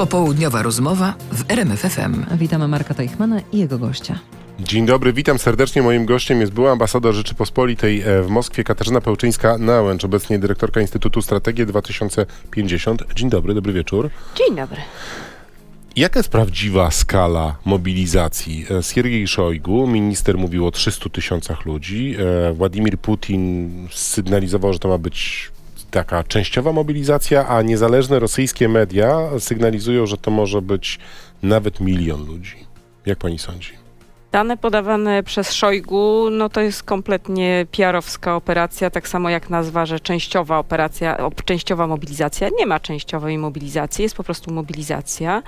Popołudniowa rozmowa w RMFFM. Witamy Marka Teichmana i jego gościa. Dzień dobry, witam serdecznie. Moim gościem jest była ambasador Rzeczypospolitej e, w Moskwie Katarzyna Pełczyńska-Nałęcz, obecnie dyrektorka Instytutu Strategii 2050. Dzień dobry, dobry wieczór. Dzień dobry. Jaka jest prawdziwa skala mobilizacji? E, Siergiej Szojgu, minister mówił o 300 tysiącach ludzi. E, Władimir Putin sygnalizował, że to ma być taka częściowa mobilizacja, a niezależne rosyjskie media sygnalizują, że to może być nawet milion ludzi. Jak pani sądzi? Dane podawane przez Szojgu, no to jest kompletnie PR-owska operacja, tak samo jak nazwa, że częściowa operacja, op, częściowa mobilizacja. Nie ma częściowej mobilizacji, jest po prostu mobilizacja.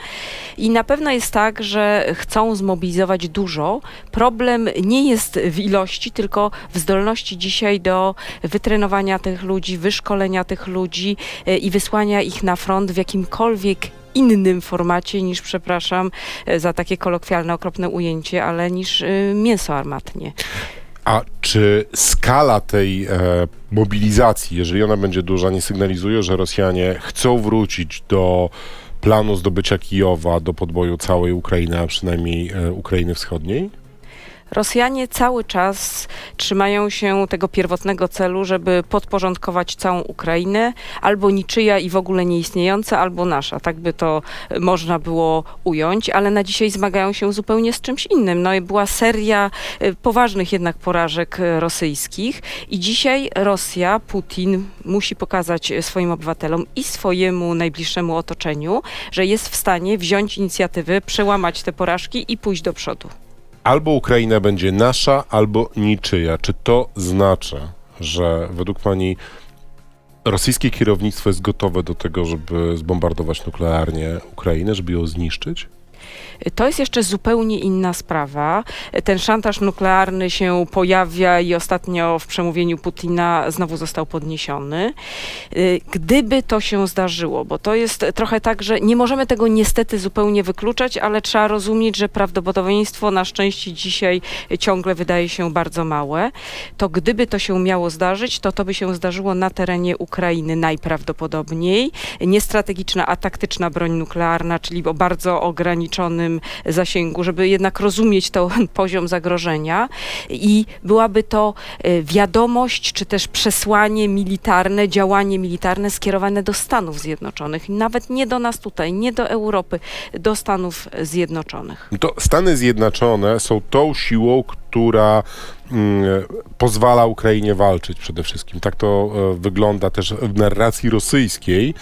I na pewno jest tak, że chcą zmobilizować dużo. Problem nie jest w ilości, tylko w zdolności dzisiaj do wytrenowania tych ludzi, wyszkolenia tych ludzi e, i wysłania ich na front w jakimkolwiek innym formacie niż, przepraszam e, za takie kolokwialne, okropne ujęcie, ale niż y, mięso armatnie. A czy skala tej e, mobilizacji, jeżeli ona będzie duża, nie sygnalizuje, że Rosjanie chcą wrócić do planu zdobycia Kijowa, do podboju całej Ukrainy, a przynajmniej e, Ukrainy Wschodniej? Rosjanie cały czas trzymają się tego pierwotnego celu, żeby podporządkować całą Ukrainę, albo niczyja i w ogóle nieistniejąca, albo nasza. Tak by to e, można było ująć, ale na dzisiaj zmagają się zupełnie z czymś innym. No była seria e, poważnych jednak porażek e, rosyjskich i dzisiaj Rosja, Putin musi pokazać swoim obywatelom i swojemu najbliższemu otoczeniu, że jest w stanie wziąć inicjatywę, przełamać te porażki i pójść do przodu. Albo Ukraina będzie nasza, albo niczyja. Czy to znaczy, że według pani rosyjskie kierownictwo jest gotowe do tego, żeby zbombardować nuklearnie Ukrainę, żeby ją zniszczyć? To jest jeszcze zupełnie inna sprawa. Ten szantaż nuklearny się pojawia i ostatnio w przemówieniu Putina znowu został podniesiony. Y, Gdyby to się zdarzyło, bo to jest trochę tak, że nie możemy tego niestety zupełnie wykluczać, ale trzeba rozumieć, że prawdopodobieństwo na szczęście dzisiaj ciągle wydaje się bardzo małe. To gdyby to się miało zdarzyć, to to by się zdarzyło na terenie Ukrainy najprawdopodobniej. Nie strategiczna, a taktyczna broń nuklearna, czyli o bardzo ograniczonym zasięgu, żeby jednak rozumieć ten poziom zagrożenia i byłaby to e, wiadomość, czy też przesłanie militarne, działanie militarne skierowane do Stanów Zjednoczonych, nawet nie do nas tutaj, nie do Europy, do Stanów Zjednoczoych. No To Stany Zjednoczone są tą siłą, która mm, pozwala Ukrainie walczyć przede wszystkim. Tak to e, wygląda też w narracji rosyjskiej.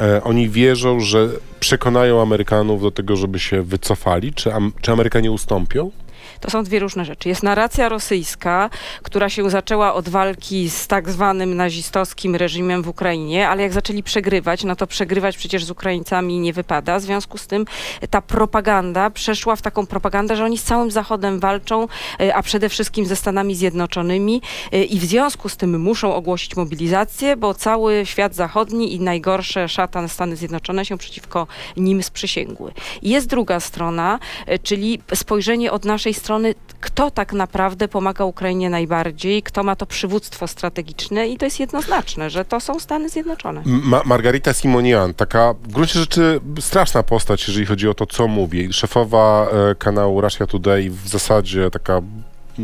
E, oni wierzą, że przekonają Amerykanów do tego, żeby się wycofali. Czy, czy Amerykanie ustąpią? To są dwie różne rzeczy. Jest narracja rosyjska, która się zaczęła od walki z tak zwanym nazistowskim reżimem w Ukrainie, ale jak zaczęli przegrywać, no to przegrywać przecież z Ukraińcami nie wypada. W związku z tym ta propaganda przeszła w taką propagandę, że oni z całym Zachodem walczą, e, a przede wszystkim ze Stanami Zjednoczonymi e, i w związku z tym muszą ogłosić mobilizację, bo cały świat zachodni i najgorsze szatan Stany Zjednoczone się przeciwko nim sprzysięgły. Jest druga strona, e, czyli spojrzenie od naszej strony, kto tak naprawdę pomaga Ukrainie najbardziej, kto ma to przywództwo strategiczne i to jest jednoznaczne, że to są Stany Zjednoczone. Ma Margarita Simonian, taka w gruncie rzeczy straszna postać, jeżeli chodzi o to, co mówi. Szefowa e, kanału Russia Today, w zasadzie taka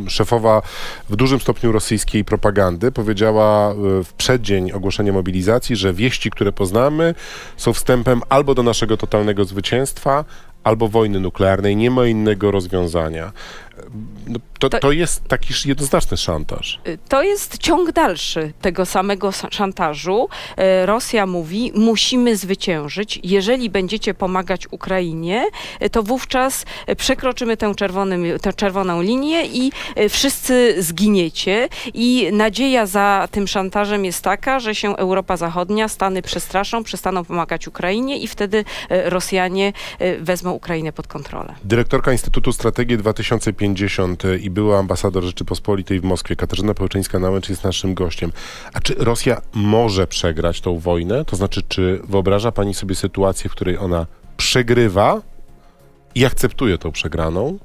szefowa w dużym stopniu rosyjskiej propagandy, powiedziała e, w przeddzień ogłoszenia mobilizacji, że wieści, które poznamy, są wstępem albo do naszego totalnego zwycięstwa, albo wojny nuklearnej. Nie ma innego rozwiązania. No, to, To- jest taki jednoznaczny szantaż. Y, To jest ciąg dalszy tego samego sa- szantażu. E, Rosja mówi, musimy zwyciężyć. Jeżeli będziecie pomagać Ukrainie, e, to wówczas przekroczymy tę, czerwonym, tę czerwoną linię i wszyscy zginiecie. I nadzieja za tym szantażem jest taka, że się Europa Zachodnia, Stany przestraszą, przestaną pomagać Ukrainie i wtedy Rosjanie wezmą Ukrainę pod kontrolę. Dyrektorka Instytutu Strategii 2050 i była ambasador Rzeczypospolitej w Moskwie, Katarzyna Pełczyńska-Nałęcz jest naszym gościem. A czy Rosja może przegrać tą wojnę? To znaczy, czy wyobraża pani sobie sytuację, w której ona przegrywa i akceptuje tą przegraną?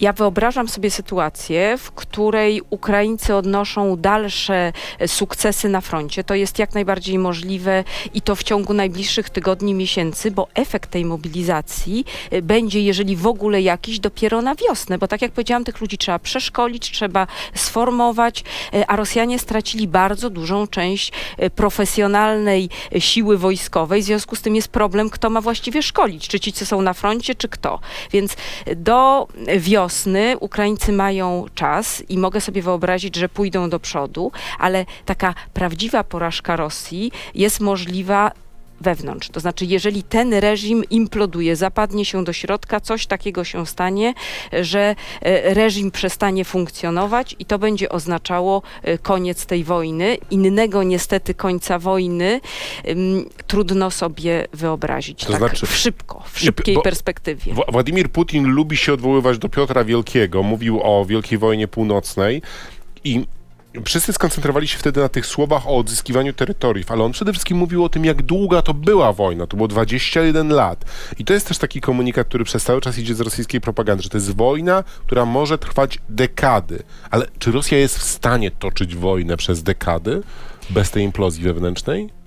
Ja wyobrażam sobie sytuację, w której Ukraińcy odnoszą dalsze e, sukcesy na froncie. To jest jak najbardziej możliwe i to w ciągu najbliższych tygodni, miesięcy, bo efekt tej mobilizacji e, będzie, jeżeli w ogóle jakiś, dopiero na wiosnę, bo tak jak powiedziałam, tych ludzi trzeba przeszkolić, trzeba sformować, e, a Rosjanie stracili bardzo dużą część profesjonalnej siły wojskowej. W związku z tym jest problem, kto ma właściwie szkolić, czy ci, co są na froncie, czy kto. Więc do wiosny Ukraińcy mają czas i mogę sobie wyobrazić, że pójdą do przodu, ale taka prawdziwa porażka Rosji jest możliwa wewnątrz. To znaczy, jeżeli ten reżim imploduje, zapadnie się do środka, coś takiego się stanie, że e, reżim przestanie funkcjonować i to będzie oznaczało e, koniec tej wojny. Innego niestety końca wojny trudno sobie wyobrazić. To tak znaczy- w szybko, w szybkiej bo- perspektywie. Wła- Władimir Putin lubi się odwoływać do Piotra Wielkiego. Mówił o Wielkiej Wojnie Północnej i wszyscy skoncentrowali się wtedy na tych słowach o odzyskiwaniu terytoriów, ale on przede wszystkim mówił o tym, jak długa to była wojna. To było 21 lat. I to jest też taki komunikat, który przez cały czas idzie z rosyjskiej propagandy, że to jest wojna, która może trwać dekady. Ale czy Rosja jest w stanie toczyć wojnę przez dekady bez tej implozji wewnętrznej?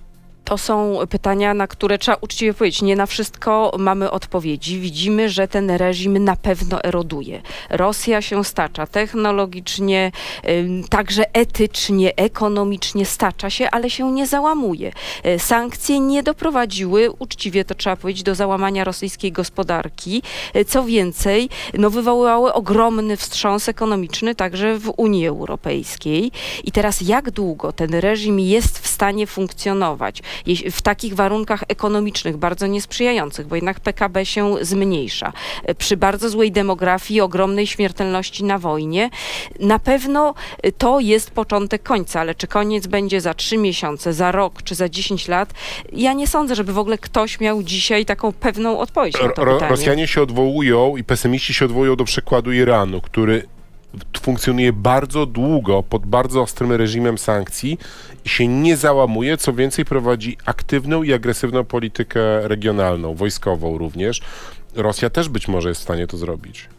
To są pytania, na które trzeba uczciwie powiedzieć. Nie na wszystko mamy odpowiedzi. Widzimy, że ten reżim na pewno eroduje. Rosja się stacza technologicznie, także etycznie, ekonomicznie stacza się, ale się nie załamuje. E, Sankcje nie doprowadziły, uczciwie to trzeba powiedzieć, do załamania rosyjskiej gospodarki. E, Co więcej, no, wywoływały ogromny wstrząs ekonomiczny także w Unii Europejskiej. I teraz jak długo ten reżim jest w stanie funkcjonować w takich warunkach ekonomicznych bardzo niesprzyjających, bo jednak PKB się zmniejsza, e, przy bardzo złej demografii, ogromnej śmiertelności na wojnie, na pewno e, to jest początek końca, ale czy koniec będzie za trzy miesiące, za rok czy za 10 lat, ja nie sądzę, żeby w ogóle ktoś miał dzisiaj taką pewną odpowiedź na to Ro- pytanie. Rosjanie się odwołują i pesymiści się odwołują do przykładu Iranu, który funkcjonuje bardzo długo pod bardzo ostrym reżimem sankcji się nie załamuje, co więcej prowadzi aktywną i agresywną politykę regionalną, wojskową również. Rosja też być może jest w stanie to zrobić.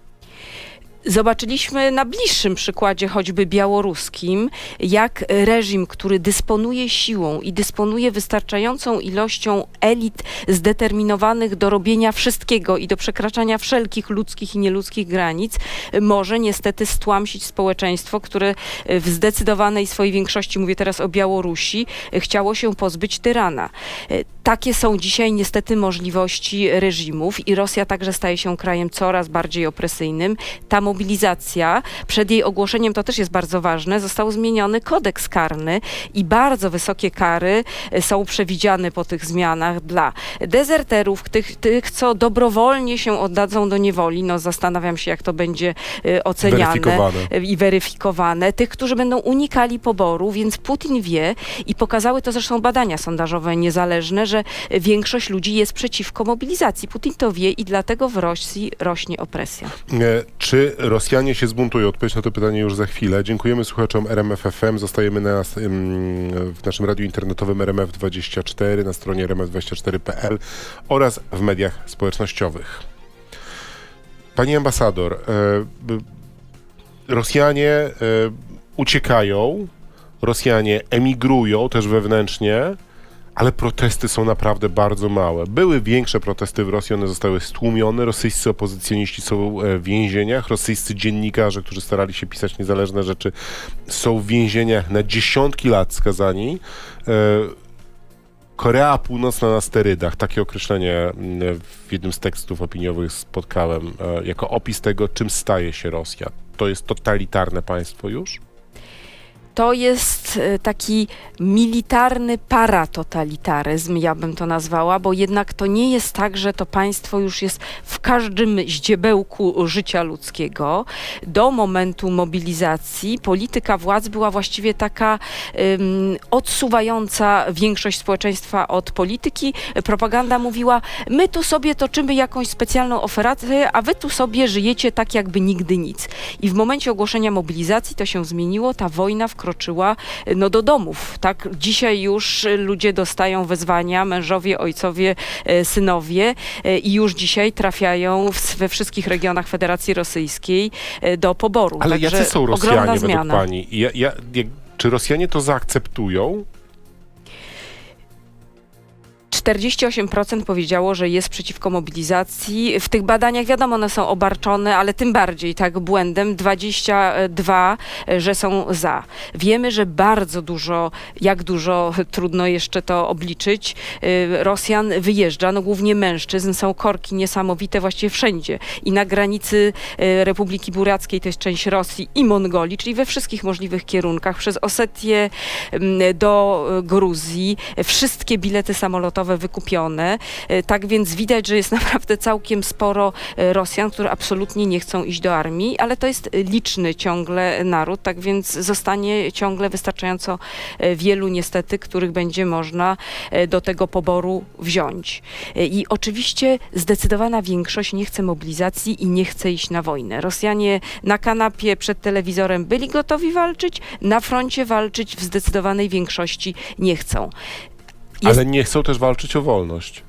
Zobaczyliśmy na bliższym przykładzie, choćby białoruskim, jak reżim, który dysponuje siłą i dysponuje wystarczającą ilością elit zdeterminowanych do robienia wszystkiego i do przekraczania wszelkich ludzkich i nieludzkich granic, może niestety stłamsić społeczeństwo, które w zdecydowanej swojej większości, mówię teraz o Białorusi, chciało się pozbyć tyrana. Takie są dzisiaj niestety możliwości reżimów i Rosja także staje się krajem coraz bardziej opresyjnym. Ta mobilizacja, przed jej ogłoszeniem, to też jest bardzo ważne, został zmieniony kodeks karny i bardzo wysokie kary e, są przewidziane po tych zmianach dla dezerterów, tych, tych co dobrowolnie się oddadzą do niewoli. No zastanawiam się, jak to będzie e, oceniane Weryfikowane. i weryfikowane, tych, którzy będą unikali poboru, więc Putin wie i pokazały to zresztą badania sondażowe niezależne, że większość ludzi jest przeciwko mobilizacji. Putin to wie i dlatego w Rosji rośnie opresja. E, Czy Rosjanie się zbuntują? Odpowiedź na to pytanie już za chwilę. Dziękujemy słuchaczom RMF FM. Zostajemy na, w naszym radiu internetowym RMF24, na stronie rmf24.pl oraz w mediach społecznościowych. Pani ambasador, e, Rosjanie e, uciekają, Rosjanie emigrują też wewnętrznie, ale protesty są naprawdę bardzo małe. Były większe protesty w Rosji, one zostały stłumione. Rosyjscy opozycjoniści są e, w więzieniach, rosyjscy dziennikarze, którzy starali się pisać niezależne rzeczy, są w więzieniach na dziesiątki lat skazani. E, Korea Północna na sterydach, takie określenie mm, w jednym z tekstów opiniowych spotkałem e, jako opis tego, czym staje się Rosja. To jest totalitarne państwo już? To jest e, taki militarny paratotalitaryzm, ja bym to nazwała, bo jednak to nie jest tak, że to państwo już jest w każdym ździebełku życia ludzkiego. Do momentu mobilizacji polityka władz była właściwie taka ym, odsuwająca większość społeczeństwa od polityki. Propaganda mówiła, my tu sobie toczymy jakąś specjalną oferację, a wy tu sobie żyjecie tak jakby nigdy nic. I w momencie ogłoszenia mobilizacji to się zmieniło, ta wojna wkroczyła e, no, do domów. Tak? Dzisiaj już ludzie dostają wezwania, mężowie, ojcowie, e, synowie e, i już dzisiaj trafiają we wszystkich regionach Federacji Rosyjskiej do poboru. Ale Także jacy są ogromna Rosjanie według zmiana. pani? Ja, ja, czy Rosjanie to zaakceptują? 48% powiedziało, że jest przeciwko mobilizacji. W tych badaniach, wiadomo, one są obarczone, ale tym bardziej tak błędem. 22, e, że są za. Wiemy, że bardzo dużo, jak dużo, trudno jeszcze to obliczyć, e, Rosjan wyjeżdża, no głównie mężczyzn. Są korki niesamowite właściwie wszędzie. I na granicy e, Republiki Burackiej, to jest część Rosji, i Mongolii, czyli we wszystkich możliwych kierunkach, przez Osetię m, do Gruzji. Wszystkie bilety samolotowe wykupione. E, Tak więc widać, że jest naprawdę całkiem sporo e, Rosjan, które absolutnie nie chcą iść do armii, ale to jest liczny ciągle naród, tak więc zostanie ciągle wystarczająco e, wielu niestety, których będzie można do tego poboru wziąć. I oczywiście zdecydowana większość nie chce mobilizacji i nie chce iść na wojnę. Rosjanie na kanapie przed telewizorem byli gotowi walczyć, na froncie walczyć w zdecydowanej większości nie chcą. Jest- Ale nie chcą też walczyć o wolność.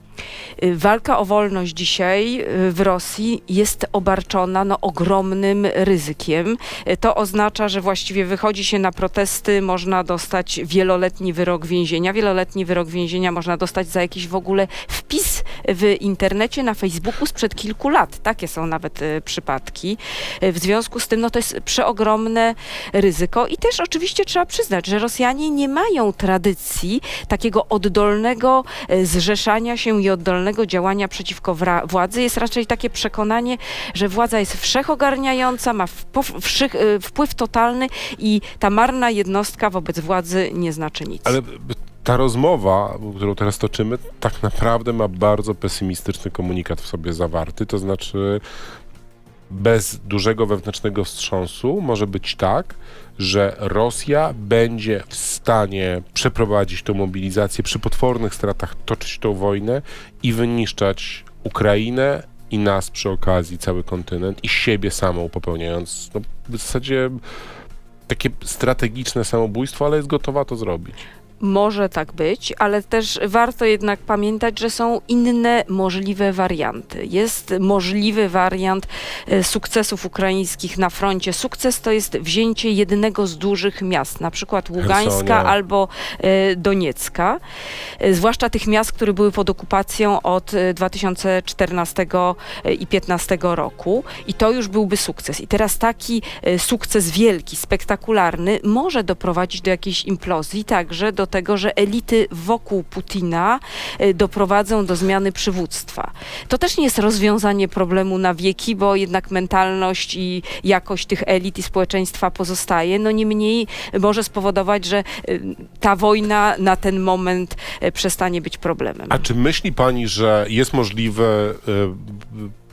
Y, Walka o wolność dzisiaj y, w Rosji jest obarczona no, ogromnym ryzykiem. Y, To oznacza, że właściwie wychodzi się na protesty, można dostać wieloletni wyrok więzienia. Wieloletni wyrok więzienia można dostać za jakiś w ogóle wpis w internecie, na Facebooku sprzed kilku lat. Takie są nawet y, przypadki. W związku z tym no, to jest przeogromne ryzyko i też oczywiście trzeba przyznać, że Rosjanie nie mają tradycji takiego oddolnego zrzeszania się i oddolnego działania przeciwko władzy. Jest raczej takie przekonanie, że władza jest wszechogarniająca, ma e, wpływ totalny i ta marna jednostka wobec władzy nie znaczy nic. Ale ta rozmowa, którą teraz toczymy, tak naprawdę ma bardzo pesymistyczny komunikat w sobie zawarty. To znaczy, bez dużego wewnętrznego wstrząsu może być tak, że Rosja będzie w stanie przeprowadzić tą mobilizację przy potwornych stratach, toczyć tą wojnę i wyniszczać Ukrainę i nas przy okazji, cały kontynent i siebie samą popełniając no, w zasadzie takie strategiczne samobójstwo, ale jest gotowa to zrobić. Może tak być, ale też warto jednak pamiętać, że są inne możliwe warianty. Jest możliwy wariant e, sukcesów ukraińskich na froncie. Sukces to jest wzięcie jednego z dużych miast, na przykład Ługańska Chersonia. albo e, Doniecka, e, zwłaszcza tych miast, które były pod okupacją od e, 2014 i 2015 roku. I to już byłby sukces. I teraz taki sukces wielki, spektakularny może doprowadzić do jakiejś implozji, także do tego, że elity wokół Putina e, doprowadzą do zmiany przywództwa. To też nie jest rozwiązanie problemu na wieki, bo jednak mentalność i jakość tych elit i społeczeństwa pozostaje. No niemniej może spowodować, że e, ta wojna na ten moment e, przestanie być problemem. A czy myśli pani, że jest możliwe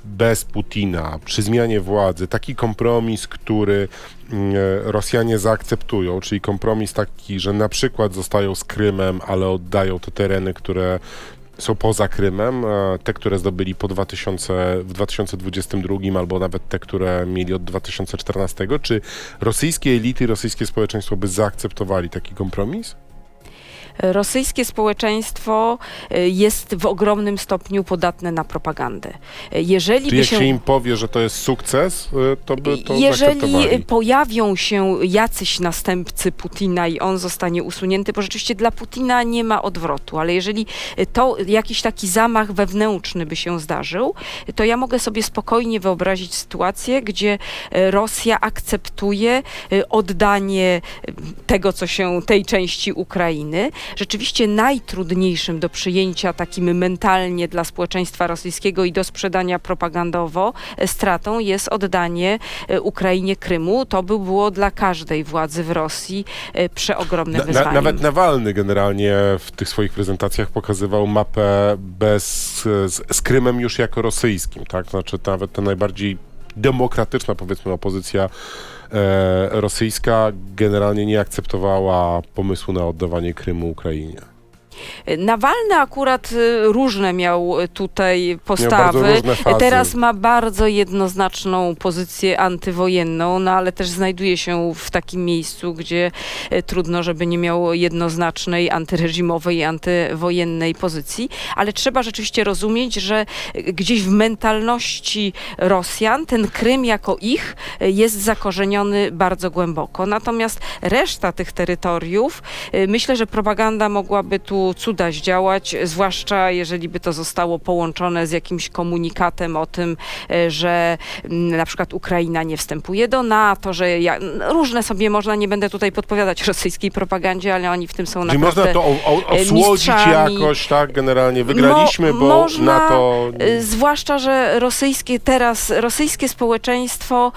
bez Putina, przy zmianie władzy, taki kompromis, który y, Rosjanie zaakceptują, czyli kompromis taki, że na przykład zostają z Krymem, ale oddają te tereny, które są poza Krymem, e, te, które zdobyli po 2000, w 2022 albo nawet te, które mieli od 2014, czy rosyjskie elity, rosyjskie społeczeństwo by zaakceptowali taki kompromis? Rosyjskie społeczeństwo e, jest w ogromnym stopniu podatne na propagandę. E, Jeżeli Czy by jak się... się im powie, że to jest sukces, y, to by to Jeżeli pojawią się jacyś następcy Putina i on zostanie usunięty, bo rzeczywiście dla Putina nie ma odwrotu, ale jeżeli to jakiś taki zamach wewnętrzny by się zdarzył, to ja mogę sobie spokojnie wyobrazić sytuację, gdzie e, Rosja akceptuje e, oddanie e, tego, co się, tej części Ukrainy. Rzeczywiście najtrudniejszym do przyjęcia takim mentalnie dla społeczeństwa rosyjskiego i do sprzedania propagandowo e, stratą jest oddanie e, Ukrainie Krymu. To by było dla każdej władzy w Rosji e, przeogromnym Na, na, wyzwaniem. nawet Nawalny generalnie w tych swoich prezentacjach pokazywał mapę bez, z, z Krymem już jako rosyjskim, tak? Znaczy nawet ta najbardziej demokratyczna, powiedzmy, opozycja rosyjska generalnie nie akceptowała pomysłu na oddawanie Krymu Ukrainie. Nawalny akurat y, różne miał y, tutaj Miał postawy. fazy. Teraz ma bardzo jednoznaczną pozycję antywojenną, no ale też znajduje się w takim miejscu, gdzie e, trudno, żeby nie miał jednoznacznej antyreżimowej i antywojennej pozycji, ale trzeba rzeczywiście rozumieć, że gdzieś w mentalności Rosjan ten Krym jako ich jest zakorzeniony bardzo głęboko. Natomiast reszta tych terytoriów, myślę, że propaganda mogłaby tu cuda zdziałać, zwłaszcza jeżeli by to zostało połączone z jakimś komunikatem o tym, e, że mm, na przykład Ukraina nie wstępuje do NATO, że ja, no, różne sobie można, nie będę tutaj podpowiadać rosyjskiej propagandzie, ale oni w tym są Czyli naprawdę... można to o, osłodzić jakoś, tak, generalnie. Wygraliśmy, Mo- bo można, na to... Y, Zwłaszcza, że rosyjskie teraz, rosyjskie społeczeństwo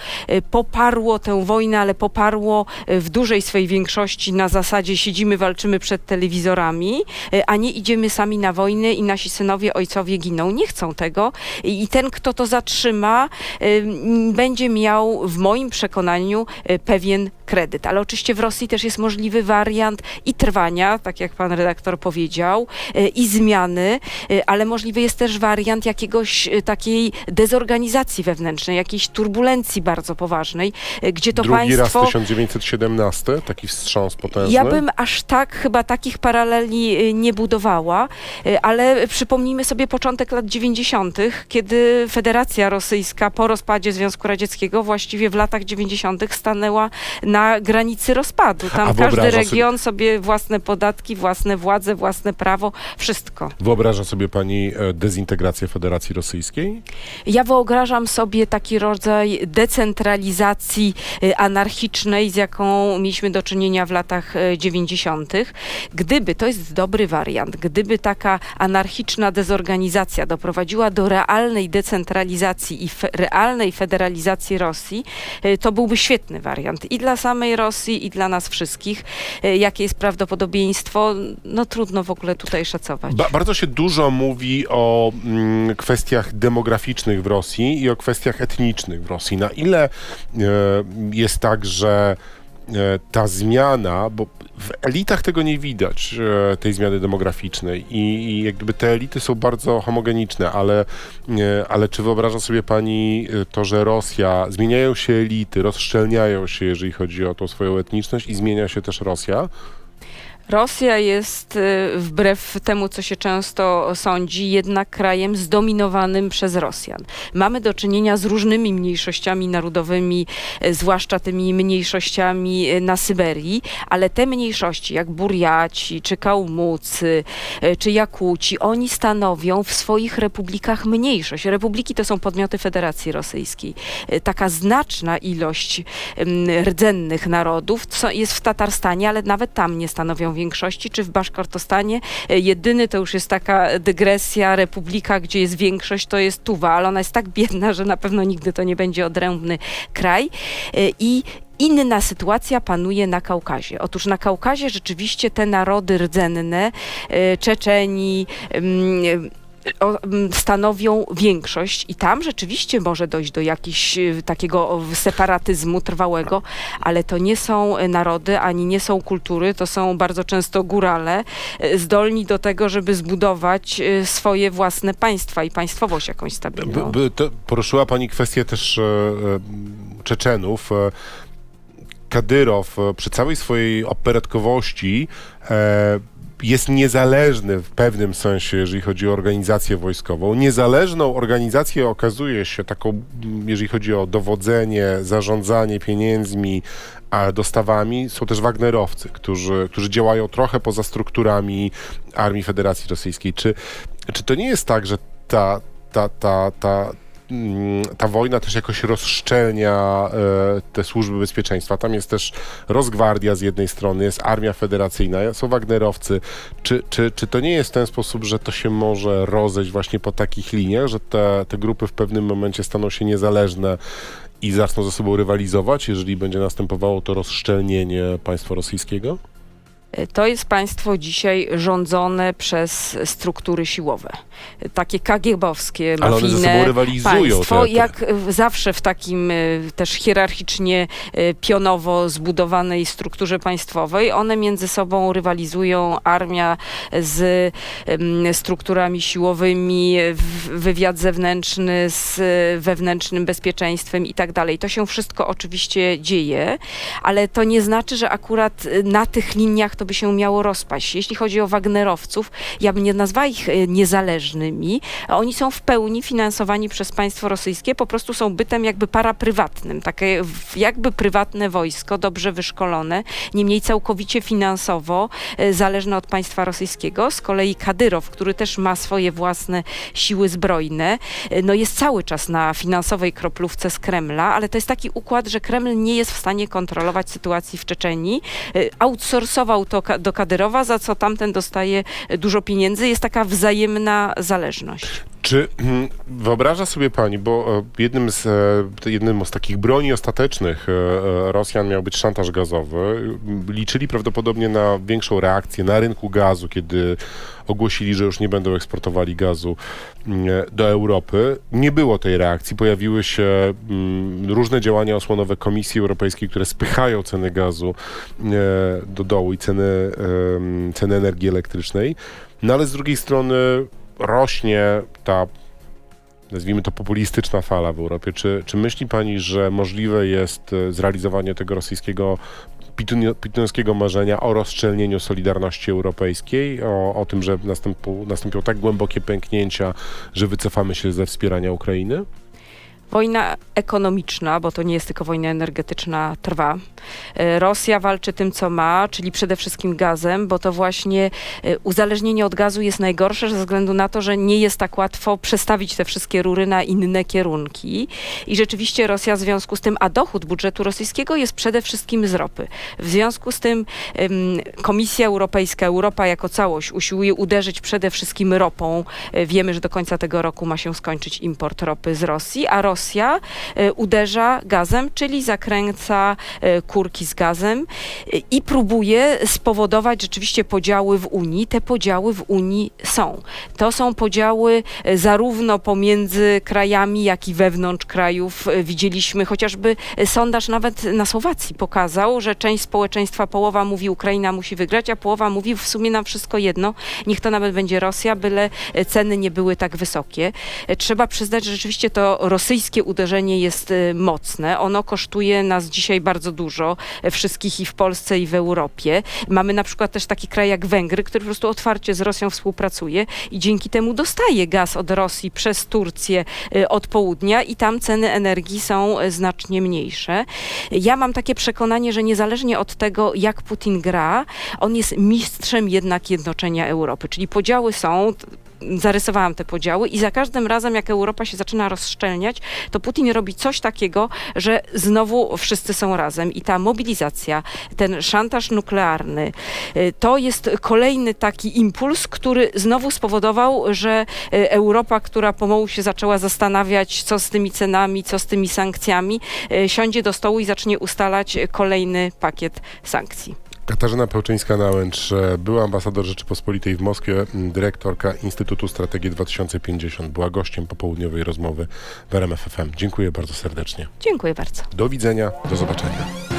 poparło tę wojnę, ale poparło w dużej swej większości na zasadzie siedzimy, walczymy przed telewizorami, a nie idziemy sami na wojnę i nasi synowie, ojcowie giną. Nie chcą tego i ten, kto to zatrzyma, m, będzie miał w moim przekonaniu y, pewien kredyt. Ale oczywiście w Rosji też jest możliwy wariant i trwania, tak jak pan redaktor powiedział, y, i zmiany, y, ale możliwy jest też wariant jakiegoś y, takiej dezorganizacji wewnętrznej, jakiejś turbulencji bardzo poważnej, gdzie to Drugi państwo... raz 1917, taki wstrząs potężny. Ja bym aż tak chyba takich paraleli nie budowała, ale przypomnijmy sobie początek lat 90., kiedy Federacja Rosyjska po rozpadzie Związku Radzieckiego właściwie w latach 90. stanęła na granicy rozpadu. A Tam każdy wyobraża sobie- region sobie własne podatki, własne władze, własne prawo, wszystko. Wyobraża sobie pani e, dezintegrację Federacji Rosyjskiej? Ja wyobrażam sobie taki rodzaj decentralizacji y, anarchicznej, z jaką mieliśmy do czynienia w latach y, 90. Gdyby, to jest dobry wariant, gdyby taka anarchiczna dezorganizacja doprowadziła do realnej decentralizacji i fe, realnej federalizacji Rosji, to byłby świetny wariant i dla samej Rosji, i dla nas wszystkich. Y, Jakie jest prawdopodobieństwo? No trudno w ogóle tutaj szacować. Ba bardzo się dużo mówi o mm, kwestiach demograficznych w Rosji i o kwestiach etnicznych w Rosji. Na ile e, jest tak, że e, ta zmiana, bo w elitach tego nie widać, e, tej zmiany demograficznej i, i jak gdyby te elity są bardzo homogeniczne, ale, e, ale czy wyobraża sobie pani e, to, że Rosja, zmieniają się elity, rozszczelniają się, jeżeli chodzi o tą swoją etniczność i zmienia się też Rosja? Rosja jest y, wbrew temu, co się często sądzi, jednak krajem zdominowanym przez Rosjan. Mamy do czynienia z różnymi mniejszościami narodowymi, y, zwłaszcza tymi mniejszościami y, na Syberii, ale te mniejszości, jak Burjaci, czy Kałmucy, y, czy Jakuci, oni stanowią w swoich republikach mniejszość. Republiki to są podmioty Federacji Rosyjskiej. Taka znaczna ilość rdzennych narodów jest w Tatarstanie, ale nawet tam nie stanowią większości, czy w Baszkortostanie. E, Jedyny to już jest taka dygresja, republika, gdzie jest większość, to jest Tuwa, ale ona jest tak biedna, że na pewno nigdy to nie będzie odrębny kraj. E, I Inna sytuacja panuje na Kaukazie. Otóż na Kaukazie rzeczywiście te narody rdzenne, e, Czeczeni, mm, stanowią większość i tam rzeczywiście może dojść do jakiegoś e, takiego separatyzmu trwałego, ale to nie są e, narody, ani nie są kultury, to są bardzo często górale, e, zdolni do tego, żeby zbudować swoje własne państwa i państwowość jakąś stabilną. By, by, poruszyła Pani kwestię też e, e, Czeczenów. E, Kadyrow przy całej swojej operetkowości e, jest niezależny w pewnym sensie, jeżeli chodzi o organizację wojskową. Niezależną organizację okazuje się taką, jeżeli chodzi o dowodzenie, zarządzanie pieniędzmi, a dostawami, są też Wagnerowcy, którzy, którzy działają trochę poza strukturami Armii Federacji Rosyjskiej. Czy, czy to nie jest tak, że ta, ta, ta, ta, ta wojna też jakoś rozszczelnia e, te służby bezpieczeństwa. Tam jest też Rosgwardia z jednej strony, jest Armia Federacyjna, są Wagnerowcy. Czy, czy, czy to nie jest ten sposób, że to się może rozejść właśnie po takich liniach, że te, te grupy w pewnym momencie staną się niezależne i zaczną ze sobą rywalizować, jeżeli będzie następowało to rozszczelnienie państwa rosyjskiego? To jest państwo dzisiaj rządzone przez struktury siłowe. Takie kagiebowskie, Ale mafijne rywalizują. państwo, te- te- jak zawsze w takim y, też hierarchicznie y, pionowo zbudowanej strukturze państwowej, one między sobą rywalizują, armia z strukturami siłowymi, wywiad zewnętrzny z wewnętrznym bezpieczeństwem i tak dalej. To się wszystko oczywiście dzieje, ale to nie znaczy, że akurat y, na tych liniach to by się miało rozpaść. Jeśli chodzi o Wagnerowców, ja bym nie nazwała ich y, niezależnymi, oni są w pełni finansowani przez państwo rosyjskie, po prostu są bytem jakby paraprywatnym, takie jakby prywatne wojsko, dobrze wyszkolone, niemniej całkowicie finansowo e, zależne od państwa rosyjskiego. Z kolei Kadyrow, który też ma swoje własne siły zbrojne, e, no jest cały czas na finansowej kroplówce z Kremla, ale to jest taki układ, że Kreml nie jest w stanie kontrolować sytuacji w Czeczenii. E, Outsourcował to ka- do Kadyrowa, za co tamten dostaje dużo pieniędzy. Jest taka wzajemna zależność. Czy mm, wyobraża sobie pani, bo e, jednym z, e, jednym z takich broni ostatecznych e, Rosjan miał być szantaż gazowy. Liczyli prawdopodobnie na większą reakcję na rynku gazu, kiedy ogłosili, że już nie będą eksportowali gazu mm, do Europy. Nie było tej reakcji. Pojawiły się mm, różne działania osłonowe Komisji Europejskiej, które spychają ceny gazu do dołu i ceny, ceny energii elektrycznej. No ale z drugiej strony rośnie ta, nazwijmy to, populistyczna fala w Europie. Czy, czy myśli pani, że możliwe jest e, zrealizowanie tego rosyjskiego pitunio- pitunowskiego marzenia o rozszczelnieniu Solidarności Europejskiej, o, o tym, że następu, nastąpią tak głębokie pęknięcia, że wycofamy się ze wspierania Ukrainy? Wojna ekonomiczna, bo to nie jest tylko wojna energetyczna, trwa. E, Rosja walczy tym, co ma, czyli przede wszystkim gazem, bo to właśnie e, uzależnienie od gazu jest najgorsze ze względu na to, że nie jest tak łatwo przestawić te wszystkie rury na inne kierunki. I rzeczywiście Rosja w związku z tym, a dochód budżetu rosyjskiego jest przede wszystkim z ropy. W związku z tym Komisja Europejska, Europa jako całość usiłuje uderzyć przede wszystkim ropą. E, Wiemy, że do końca tego roku ma się skończyć import ropy z Rosji, a Rosja e, uderza gazem, czyli zakręca e, kurki z gazem e, i próbuje spowodować rzeczywiście podziały w Unii. Te podziały w Unii są. To są podziały zarówno pomiędzy krajami, jak i wewnątrz krajów. Widzieliśmy chociażby sondaż nawet na Słowacji pokazał, że część społeczeństwa, połowa mówi Ukraina musi wygrać, a połowa mówi w sumie nam wszystko jedno, niech to nawet będzie Rosja, byle ceny nie były tak wysokie. Trzeba przyznać, że rzeczywiście to rosyjskie uderzenie jest e, mocne. Ono kosztuje nas dzisiaj bardzo dużo, e, wszystkich i w Polsce, i w Europie. Mamy na przykład też taki kraj jak Węgry, który po prostu otwarcie z Rosją współpracuje i dzięki temu dostaje gaz od Rosji przez Turcję e, od południa i tam ceny energii są e, znacznie mniejsze. Ja mam takie przekonanie, że niezależnie od tego, jak Putin gra, on jest mistrzem jednak jednoczenia Europy, czyli podziały są, zarysowałam te podziały i za każdym razem, jak Europa się zaczyna rozszczelniać, to Putin robi coś takiego, że znowu wszyscy są razem i ta mobilizacja, ten szantaż nuklearny, y, to jest kolejny taki impuls, który znowu spowodował, że y, Europa, która pomału się zaczęła zastanawiać, co z tymi cenami, co z tymi sankcjami, y, siądzie do stołu i zacznie ustalać kolejny pakiet sankcji. Katarzyna Pełczyńska-Nałęcz, była ambasador Rzeczypospolitej w Moskwie, dyrektorka Instytutu Strategii 2050, była gościem popołudniowej rozmowy w RMF FM. Dziękuję bardzo serdecznie. Dziękuję bardzo. Do widzenia, do zobaczenia.